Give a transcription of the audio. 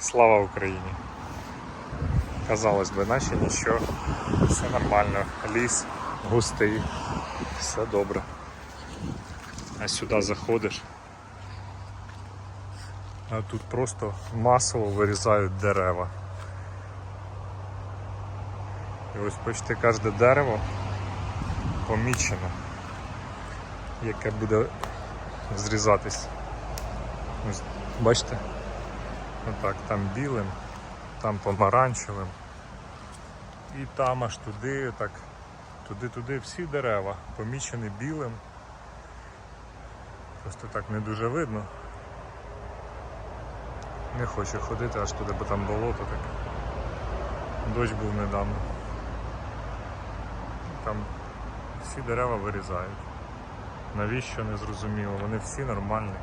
Слава Україні! Казалось би, наче нічого, все нормально, ліс густий, все добре. А сюди заходиш. А тут просто масово вирізають дерева. І ось почти кожне дерево помічено, яке буде зрізатись. Ось, бачите? Отак, там білим, там помаранчевим. І там аж туди, так, туди-туди всі дерева помічені білим. Просто так не дуже видно. Не хочу ходити аж туди, бо там болото таке. Дощ був недавно. Там всі дерева вирізають. Навіщо не зрозуміло, вони всі нормальні.